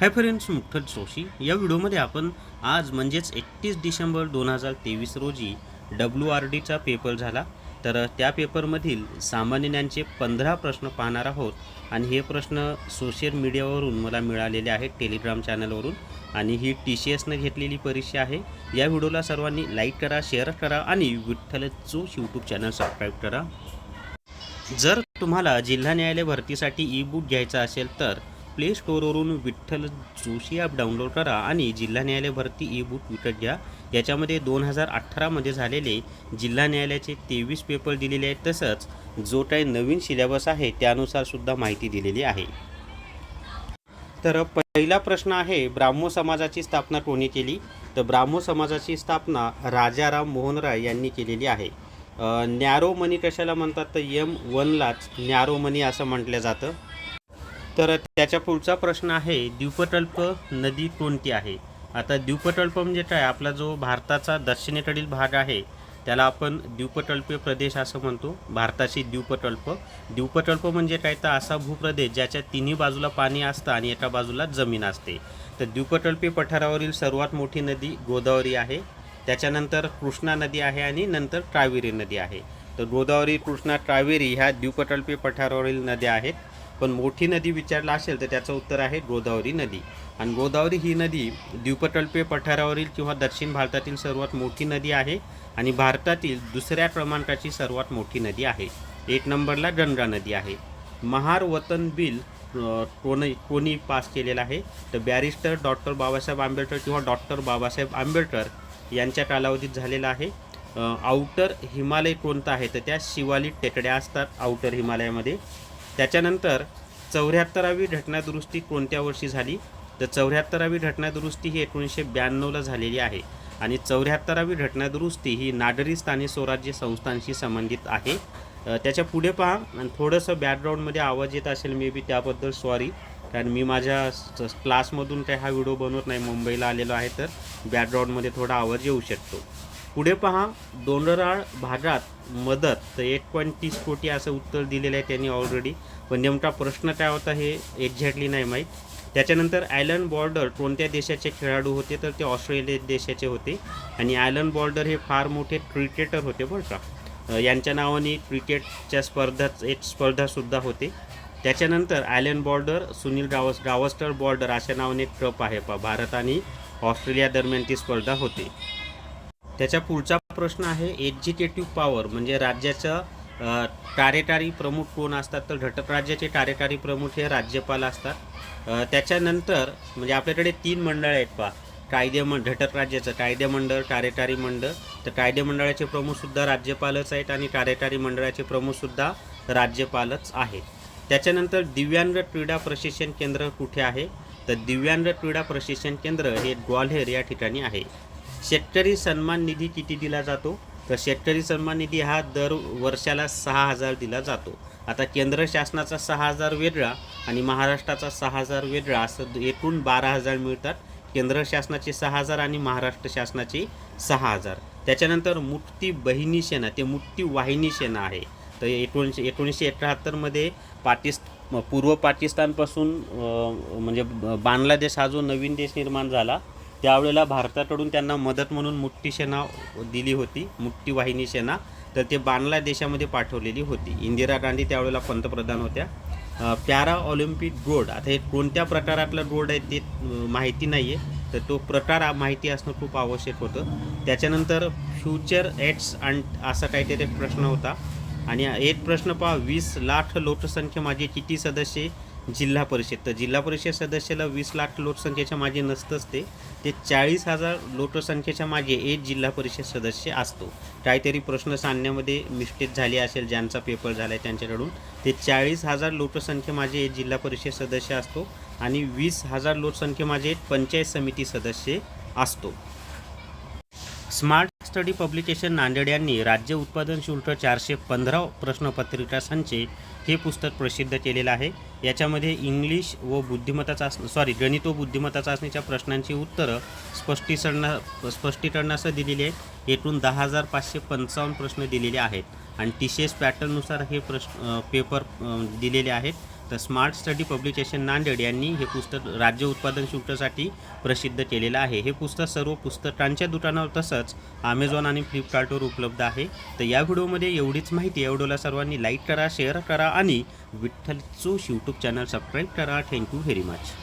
Hi friends मुक्तज Joshi या व्हिडिओमध्ये आपण आज म्हणजेच एकतीस डिसेंबर दोन हजार तेवीस रोजी डब्ल्यू आर डीचा पेपर झाला. तर त्या पेपरमधील सामान्य ज्ञानचे पंधरा प्रश्न पाहणार आहोत आणि हे प्रश्न सोशल मीडियावरून मला मिळालेले आहेत टेलिग्राम चॅनलवरून आणि ही टी सी एसनं घेतलेली परीक्षा आहे. या व्हिडिओला सर्वांनी लाईक करा शेअर करा आणि विठ्ठल जोश यूट्यूब चॅनल सबस्क्राईब करा. जर तुम्हाला जिल्हा न्यायालय भरतीसाठी ई बुक घ्यायचा असेल तर प्ले स्टोअरवरून विठ्ठल जोशी ॲप डाउनलोड करा आणि जिल्हा न्यायालय भरती ई बुक विकत घ्या. याच्यामध्ये दोन हजार अठरामध्ये झालेले जिल्हा न्यायालयाचे तेवीस पेपर दिलेले आहेत. तसंच जो काही नवीन सिलेबस आहे त्यानुसारसुद्धा माहिती दिलेली आहे. तर पहिला प्रश्न आहे ब्राह्मो समाजाची स्थापना कोणी केली? तर ब्राह्मो समाजाची स्थापना राजाराम मोहन राय यांनी केलेली आहे. अ, न्यारो मनी कशाला म्हणतात? तर यम वनलाच न्यारो मनी असं म्हटलं जातं. तर त्याच्या पुढचा प्रश्न आहे द्वीपटल्प नदी कोणती आहे? आता द्वीपटल्प म्हणजे काय? आपला जो भारताचा दक्षिणेकडील भाग आहे त्याला आपण द्वीपटल्पीय प्रदेश असं म्हणतो. भारताची द्वीपटल्प द्वीपटल्प म्हणजे काय? तर असा भूप्रदेश ज्याच्या तिन्ही बाजूला पाणी असतं आणि एका बाजूला जमीन असते. तर द्वीपटल्पीय पठारावरील सर्वात मोठी नदी गोदावरी आहे. त्याच्यानंतर कृष्णा नदी आहे आणि नंतर कावेरी नदी आहे. तर गोदावरी कृष्णा कावेरी ह्या द्वीपटल्पीय पठारावरील नद्या आहेत. पण मोठी नदी विचारला असेल तर त्याचं उत्तर आहे गोदावरी नदी. आणि गोदावरी ही नदी द्वीपटल्पीय पठारावरील किंवा दक्षिण भारतातील सर्वात मोठी नदी आहे आणि भारतातील दुसऱ्या क्रमांकाची सर्वात मोठी नदी आहे. एक नंबरला गंगा नदी आहे. महार वतन बिल कोणी कोणी पास केलेला आहे? तर बॅरिस्टर डॉक्टर बाबासाहेब आंबेडकर किंवा डॉक्टर बाबासाहेब आंबेडकर यांच्या कालावधीत झालेला आहे. आउटर हिमालय कोणता आहे? तर त्या शिवालिक टेकड्या असतात आउटर हिमालयामध्ये. त्याच्यानंतर चौऱ्याहत्तरावी घटनादुरुस्ती कोणत्या वर्षी झाली? तर चौऱ्याहत्तरावी घटनादुरुस्ती ही एकोणीसशे ब्याण्णवला झालेली आहे आणि चौऱ्याहत्तरावी घटनादुरुस्ती ही नागरी स्थानिक स्वराज्य संस्थांशी संबंधित आहे. त्याच्या पुढे पहा आणि थोडंसं बॅकग्राऊंडमध्ये आवाज येत असेल मे बी त्याबद्दल सॉरी कारण मी माझ्या क्लासमधून काही हा व्हिडिओ बनवत नाही मुंबईला आलेलो आहे तर बॅकग्राऊंडमध्ये थोडा आवाज येऊ शकतो. पुढे पहा डोंगराळ भागात मदत तर एक पॉईंट तीस कोटी असं उत्तर दिलेलं आहे त्यांनी ऑलरेडी पण नेमका प्रश्न काय होता हे एक्झॅक्टली नाही माहीत. त्याच्यानंतर आयलंड बॉर्डर कोणत्या देशाचे खेळाडू होते तर ते ऑस्ट्रेलिया देशाचे होते. आणि आयलंड बॉर्डर हे फार मोठे क्रिकेटर होते बरं का. यांच्या नावाने क्रिकेटच्या स्पर्धा एक स्पर्धासुद्धा होते. त्याच्यानंतर island border Sunil Gawas गावस्टर border अशा नावाने एक ट्रप आहे पा भारत आणि ऑस्ट्रेलिया दरम्यान ती स्पर्धा होते. त्याच्या पुढचा प्रश्न आहे एक्झिक्युटिव्ह पॉवर म्हणजे राज्याचं अ, कार्यकारी प्रमुख कोण असतात? तर घटक राज्याचे कार्यकारी प्रमुख हे राज्यपाल असतात. त्याच्यानंतर म्हणजे आपल्याकडे तीन मंडळ आहेत पहा. कायदे मं घटक राज्याचं कायदे मंडळ कार्यकारी मंडळ तर कायदे मंडळाचे प्रमुखसुद्धा राज्यपालच आहेत आणि कार्यकारी मंडळाचे प्रमुखसुद्धा राज्यपालच आहेत. त्याच्यानंतर दिव्यांग क्रीडा प्रशिक्षण केंद्र कुठे आहे? तर दिव्यांग क्रीडा प्रशिक्षण केंद्र हे ग्वाल्हेर या ठिकाणी आहे. शेतकरी सन्मान निधी किती दिला जातो? तर शेतकरी सन्मान निधी हा दर वर्षाला सहा हजार दिला जातो. आता केंद्र शासनाचा सहा हजार वेगळा आणि महाराष्ट्राचा सहा हजार वेगळा असं एकूण बारा हजार मिळतात. केंद्र शासनाचे सहा हजार आणि महाराष्ट्र शासनाचे सहा हजार. त्याच्यानंतर मुक्ती बहिणी सेना ते मुक्ती वाहिनी सेना आहे. तर एकोणीसशे एकोणीसशे एकाहत्तरमध्ये पाकिस् पूर्व पाकिस्तानपासून म्हणजे ब- बांगलादेश हा जो नवीन देश निर्माण झाला त्यावेळेला भारताकडून त्यांना मदत म्हणून मुठ्ठी सेना दिली होती मुठ्ठी वाहिनी सेना. तर ते बांगलादेशामध्ये पाठवलेली होती. इंदिरा गांधी त्यावेळेला पंतप्रधान होत्या. पॅरा ऑलिम्पिक गोल्ड आता हे कोणत्या प्रकारातला गोल्ड आहे ते माहिती नाही आहे तर तो प्रकार माहिती असणं खूप आवश्यक होतं. त्याच्यानंतर फ्युचर एड्स अँड असा काहीतरी एक प्रश्न होता. आणि एक प्रश्न पहा वीस लाख लोकसंख्या माझे किती सदस्य जिल्हा परिषद. तर जिल्हा परिषद सदस्याला वीस लाख लोकसंख्येच्या मागे नसतंच ते. ते चाळीस हजार लोकसंख्येच्या मागे एक जिल्हा परिषद सदस्य असतो. काहीतरी प्रश्न सांगण्यामध्ये मिस्टेक झाली असेल ज्यांचा पेपर झाला आहे त्यांच्याकडून. ते चाळीस हजार लोकसंख्ये माझे एक जिल्हा परिषद सदस्य असतो आणि वीस हजार लोकसंख्ये माझे एक पंचायत समिती सदस्य असतो. स्मार्ट स्टडी पब्लिकेशन नांदेड यांनी राज्य उत्पादन शुल्क चारशे पंधरा प्रश्नपत्रिका संचे हे पुस्तक प्रसिद्ध केलेलं आहे. याच्यामध्ये इंग्लिश व बुद्धिमत्ता चाचणी सॉरी गणित व बुद्धिमत्ता चाचणीच्या प्रश्नांची उत्तरं स्पष्टीकरणा स्पष्टीकरणासह दिलेली आहेत. एकूण दहा हजार पाचशे पंचावन्न प्रश्न दिलेले आहेत. आणि टी सी एस पॅटर्ननुसार हे प्रश्न पेपर दिलेले आहेत. तर स्मार्ट स्टडी पब्लिकेशन नांदेड यांनी हे पुस्तक राज्य उत्पादन शुल्कसाठी प्रसिद्ध केलेलं आहे. हे पुस्तक सर्व पुस्तकांच्या दुकानावर तसंच अमेझॉन आणि फ्लिपकार्टवर उपलब्ध आहे. तर या व्हिडिओमध्ये एवढीच माहिती. या व्हिडिओला सर्वांनी लाईक करा शेअर करा आणि विठ्ठल यूट्यूब चॅनल सबस्क्राईब करा. Thank you very much